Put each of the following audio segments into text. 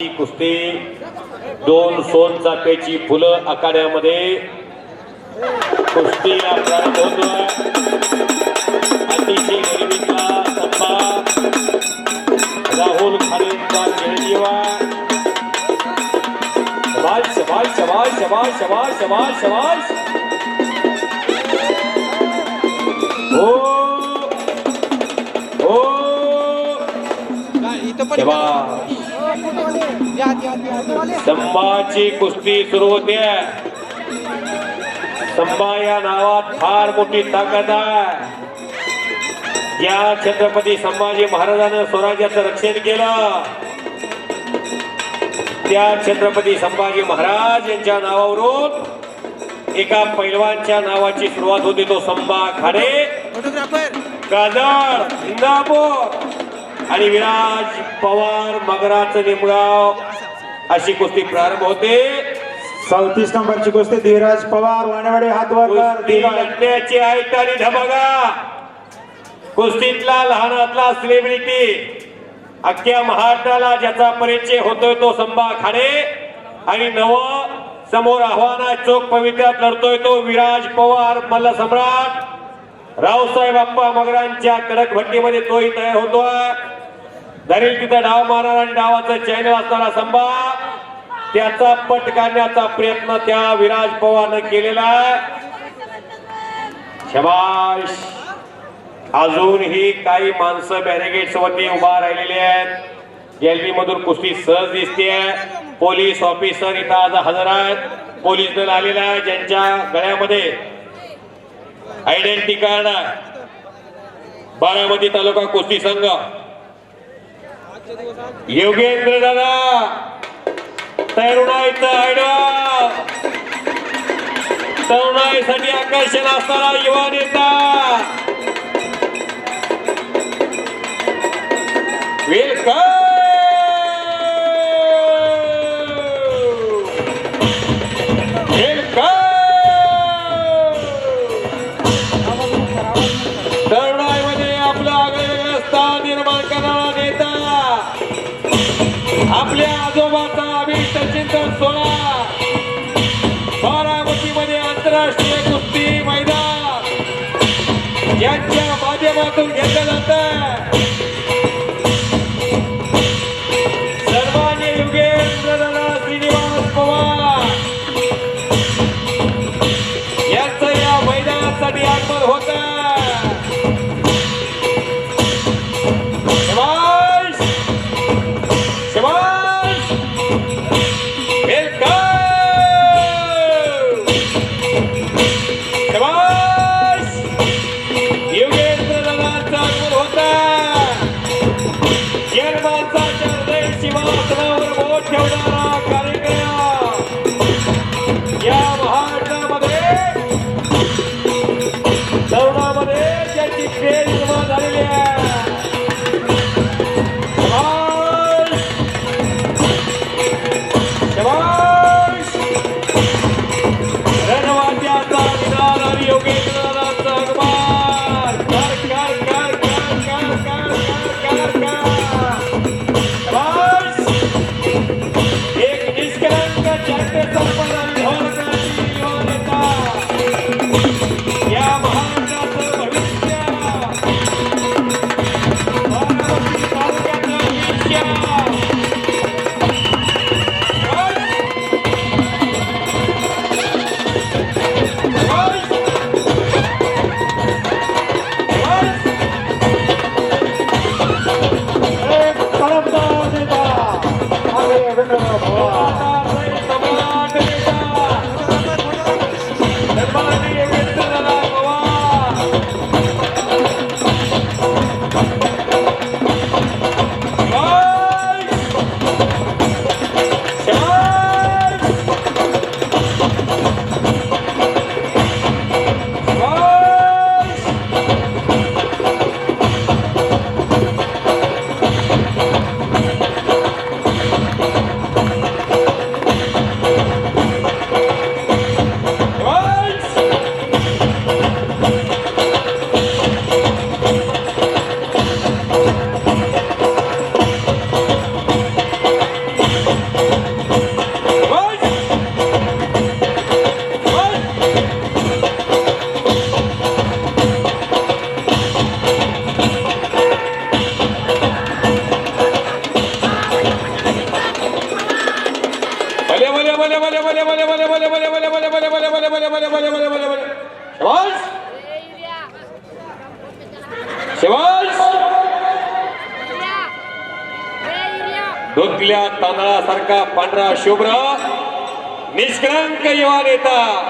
कुस्ती दोन सोन चाफ्याची फुलं आखाड्यामध्ये कुस्ती प्रारंभ अतिशय गरिबीचा सप्पा राहुल शबाज शबाज शबाज शबाज शबाज शबाज शबाज. हो हो. शबाज. संभाची कुस्ती सुरू होते. संभा या नावात फार मोठी ताकद आहे. या छत्रपती संभाजी महाराजानं स्वराज्याचं रक्षण केलं. त्या छत्रपती संभाजी महाराज यांच्या नावावरून एका पैलवानच्या नावाची सुरुवात होती. तो संभा खाडे काजळ इंदापूर आणि विराज पवार मगराचं निमगाव अशी कुस्ती प्रारंभ होते. चौतीस नंबरची कुस्ती धीरज पवार वाणेवाडी हात वर कर कुस्ती लढण्याची ऐट आणि धबगा कुस्तीतला लहानातला सेलिब्रिटी अख्ख्या महाराष्ट्राला ज्याचा परिचय होतोय तो संभा खाडे. आणि नव समोर आव्हाना चोख पवित्र्यात लढतोय तो विराज पवार मल्ल सम्राट. रावसाहेब आप्पा मगरांच्या कडक भट्टीमध्ये तोही तयार होतोय. धरील तिथं डाव मारणार आणि डावाचं चैन वाचणारा संभा. त्याचा पट काढण्याचा प्रयत्न त्या विराज पवारनं केलेला शबाश अजूनही काही माणसं बॅरिगेट्स वरती उभा राहिलेली आहेत. गॅलरी मधून कुस्ती सहज दिसते पोलीस ऑफिसर इथं आज हजर आहेत. पोलीस दल आलेला आहे ज्यांच्या गळ्यामध्ये आयडेंटिटी कार्ड आहे. बारामती तालुका कुस्ती संघ. योगेंद्र दादा तरुणाईच आयडॉल तरुणाईसाठी आकर्षण असणारा युवा नेता. మాకు ఎంత धुतल्या तांदळासारखा पांढरा शुभ्र. निष्क्रांक युवा नेता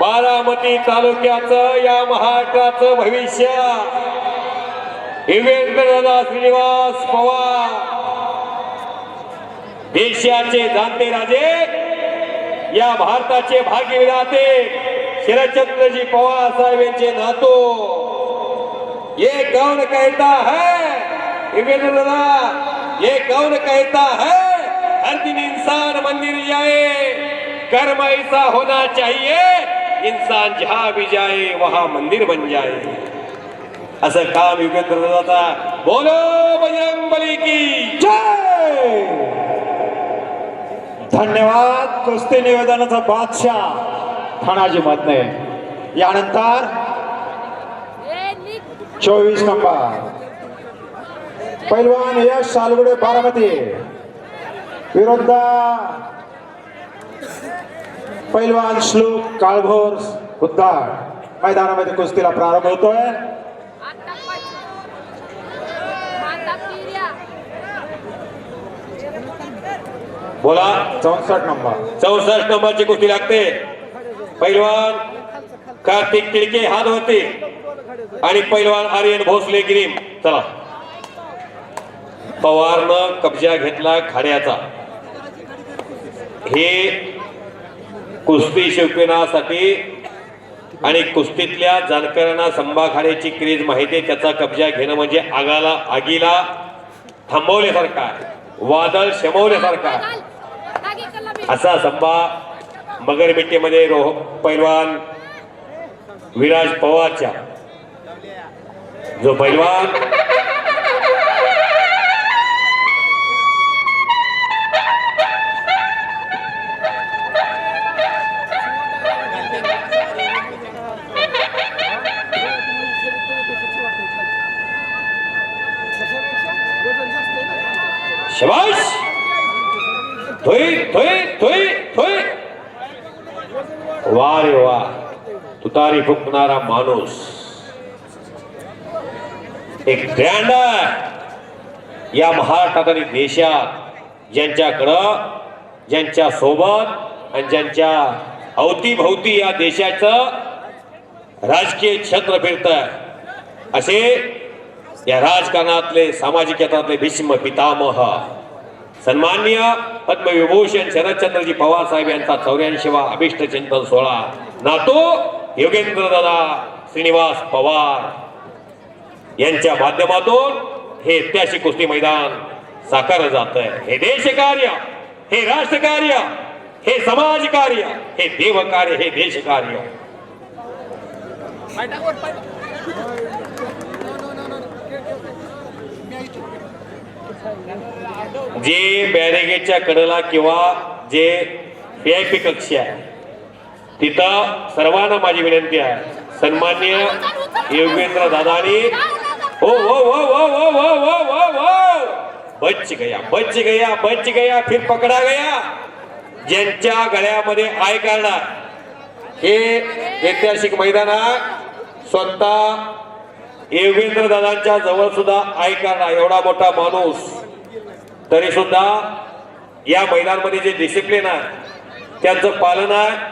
बारामती तालुक्याचं या महाराष्ट्राचं भविष्य. युगेंद्रदादा श्रीनिवास पवार. देशाचे जाणते राजे या भारताचे भाग्यविधाते शरदचंद्रजी पवार साहेब यांचे नातो. ये कौन कहता है ये कौन कहता है हर दिन इंसान मंदिर जाए कर्म ऐसा होना चाहिए इंसान जहां भी जाए वहां मंदिर बन जाए। असं काम युगेंद्र बोलो बजरंग बली की जय! धन्यवाद. कुस्ती निवेदनाचा बादशाह थानाजी मधने. यानंतर चोवीस नंबर. पैलवान यश सालगुडे बारामती. विरुद्ध पैलवान श्लोक काळभोर उद्धार. मैदानामध्ये कुस्तीला प्रारंभ होतोय. बोला. चौसष्ट नंबर. चौसष्ट नंबरची कुस्ती लागते. पैलवान कार्तिक तिळके हात होते आणि पैलवान आर्यन भोसले गिरीम. चला. पवारनं कब्जा घेतला खाड्याचा हे कुस्ती शिवसेनासाठी आणि कुस्तीतल्या जाणकारांना संभा खाड्याची क्रेज माहिती त्याचा कब्जा घेणं म्हणजे आगाला आगीला थांबवल्यासारखा. वादळ शमवल्यासारखा. असा संभा मगरमिट्टीमध्ये रोह पैलवान विराज पवारच्या. जो पैलवान तुतारी फुंकणारा माणूस. एक ब्रँड या महाराष्ट्रात आणि देशात ज्यांच्याकडं ज्यांच्या सोबत आणि ज्यांच्या अवतीभोवती या देशाचं राजकीय छत्र फिरत असे या राजकारणातले सामाजिक क्षेत्रातले भीष्म पितामह. सन्मान्य पद्मविभूषण शरदचंद्रजी पवार साहेब यांचा चौऱ्याऐंशीवा अभिष्ट चिंतन सोहळा. नातो योगेंद्र दादा श्रीनिवास पवार यांच्या माध्यमातून हे ऐतिहासिक कुस्ती मैदान साकारलं जात आहे हे देशकार्य हे राष्ट्रकार्य हे समाजकार्य हे देवकार्य हे देशकार्य. जे बॅरिगेटच्या कडेला किंवा जे पी आय पी कक्ष आहे तिथं सर्वांना माझी विनंती आहे. सन्मान्य योगेंद्र दादानी. हो हो हो हो हो हो हो हो हो. बच गया बच गया बच गया फिर पकडा गया. ज्यांच्या गळ्यामध्ये आय करणार. हे ऐतिहासिक मैदानात स्वतः योगेंद्र दादांच्या जवळ सुद्धा आय करणार. एवढा मोठा माणूस. तरी सुद्धा या मैदानमध्ये जे डिसिप्लिन आहे त्यांचं पालन आहे.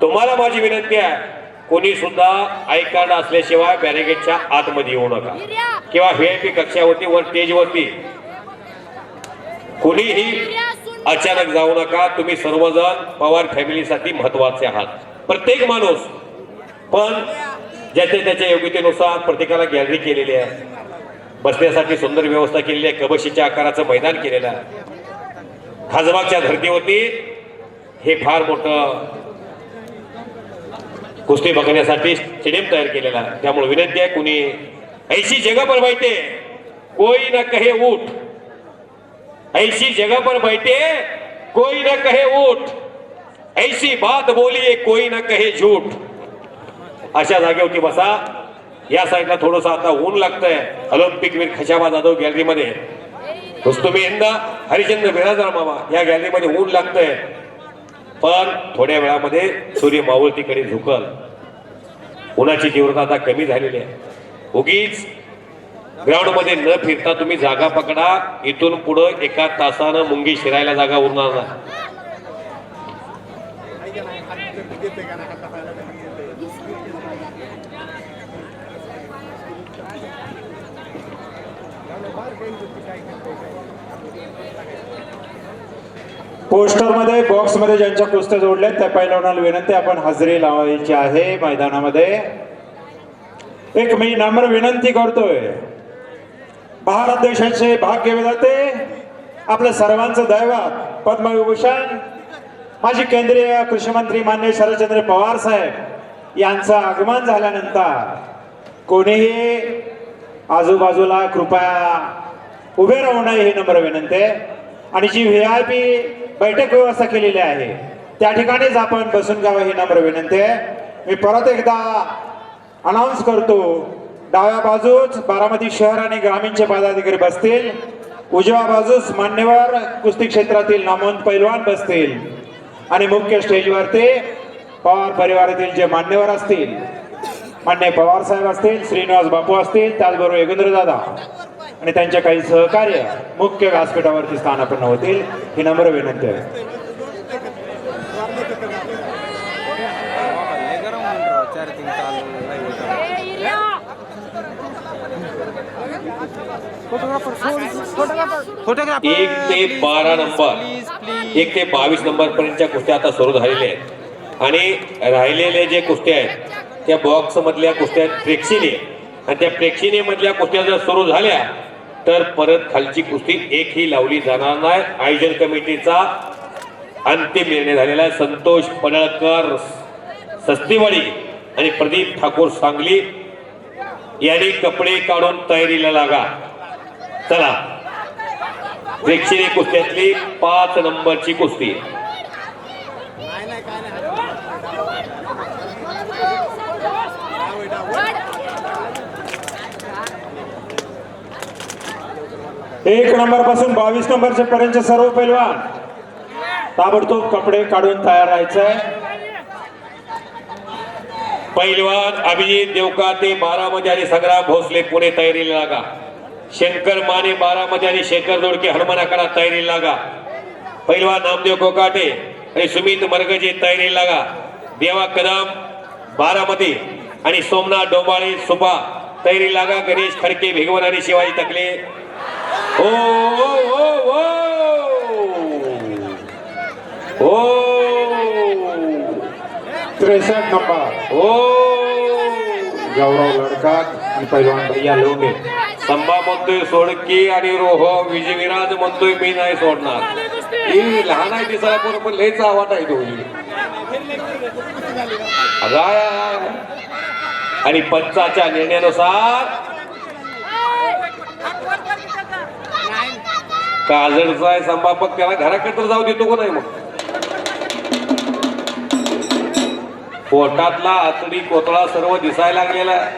तुम्हाला माझी विनंती आहे कोणी सुद्धा आय कार्ड असल्याशिवाय बॅरिगेटच्या आतमध्ये येऊ नका. किंवा व्ही आय पी कक्षावरती वर स्टेजवरती कोणीही अचानक जाऊ नका. तुम्ही सर्वजण पवार फॅमिलीसाठी महत्त्वाचे आहात. प्रत्येक माणूस पण ज्याच्या त्याच्या योग्यतेनुसार प्रत्येकाला गॅलरी केलेली आहे. बसण्यासाठी सुंदर व्यवस्था केलेली आहे. कबशीच्या आकाराचं मैदान केलेलं आहे. खासबागच्या धर्तीवरती हे फार मोठं कुस्ती बघण्यासाठी स्टेडियम तयार केलेला. आहे त्यामुळे विनंती आहे कुणी ऐशी जगा पर बैठे कोई न कहे उठ ऐसी जगह पर बैठे कोई न कहे उठ ऐसी बात बोलिए कोई न कहे झूठ. अशा जागेवरती बसा. या साईडला थोडस आता ऊन लागतंय. ऑलिम्पिक वीर खशाबा जाधव गॅलरीमध्ये. रुस्तुम यंदा हरिचंद्र बिराजदार मामा या गॅलरीमध्ये ऊन लागतंय. पण थोड्या वेळामध्ये सूर्य मावळतीकडे झुकल. उन्हाची तीव्रता आता कमी झालेली आहे. उगीच ग्राउंडमध्ये न फिरता तुम्ही जागा पकडा. इथून पुढं एका तासानं मुंगी शिरायला जागा उरणार नाही. पोस्टरमध्ये बॉक्समध्ये ज्यांच्या कुस्त्या जोडल्या त्या पैलवानाला विनंती आपण हजेरी लावायची आहे मैदानामध्ये. एक मी नम्र विनंती करतोय. भारत देशाचे भाग्य विधाते आपलं सर्वांचं दैवत पद्मविभूषण माजी केंद्रीय कृषी मंत्री मान्य शरदचंद्र पवार साहेब यांचं आगमन झाल्यानंतर कोणीही आजूबाजूला कृपया उभे राहू नये ही नम्र विनंती. आहे आणि जी व्ही आय पी बैठक व्यवस्था केलेली आहे. त्या ठिकाणीच आपण बसून घ्यावं ही नम्र विनंती आहे. मी परत एकदा अनाऊन्स करतो डाव्या बाजूच बारामती शहर आणि ग्रामीणचे पदाधिकारी बसतील. उजव्या बाजूस मान्यवर कुस्ती क्षेत्रातील नामवंत पैलवान बसतील. आणि मुख्य स्टेजवरती पवार परिवारातील जे मान्यवर असतील मान्य पवार साहेब असतील श्रीनिवास बापू असतील त्याचबरोबर योगेंद्र दादा. आणि त्यांच्या काही सहकार्य मुख्य व्यासपीठावरती स्थानापन्न होतील ही नम्र विनंती आहे. एक ते बारा नंबर एक ते बावीस नंबर पर्यंतच्या कुस्त्या आता सुरू झालेल्या आहेत. आणि राहिलेले जे कुस्त्या आहेत त्या बॉक्स मधल्या कुस्त्या आहेत. प्रेक्षणीय आणि त्या प्रेक्षणीय मधल्या कुस्त्या जर सुरू झाल्या तर परत खालची कुस्ती एकही लावली जाणार नाही. आयोजन कमिटीचा अंतिम निर्णय झालेला आहे. संतोष पडळकर सस्तीवाडी आणि प्रदीप ठाकूर सांगली यांनी कपडे काढून तयारीला लागा. चला. प्रेक्षणीय कुस्त्यातली पाच नंबरची कुस्ती. एक नंबरपासून बावीस नंबरचे पर्यंत सर्व पैलवान. ताबडतोब कपडे काढून तयार राहायचंय. पैलवान अभिजित देवकाते बारामध्ये आणि संग्राम भोसले पुणे तयारीला लागा. शंकर माने बारामध्ये आणि शेखर दोडके हनुमानाकडा तयारीला लागा. पैलवान नामदेव कोकाटे आणि सुमित मरगजे तयारीला लागा. देवा कदम बारामती आणि सोमनाथ डोंबाळे सुभा तयारी लागा. गणेश खडके भिगवण आणि शिवाजी तकले. ओ ओ ओ ओ ओ त्रेसष्ट नंबर ओ गौरव लडकात आणि पैलवान भैया लोंगे संभा म्हणतोय सोडकी आणि रोह विजयविराज म्हणतोय मी नाही सोडणार ही लहान आहे दिसायला पण पण लयच आवाट आहे तो. आणि पंचाच्या निर्णयानुसार काजडचा आहे संभापक त्याला घराकडे तर जाऊ देतो का नाही मग? पोटातला आतडी कोतळा सर्व दिसायला लागलेला आहे.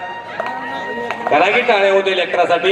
करा की टाळ्या होते लेकरासाठी.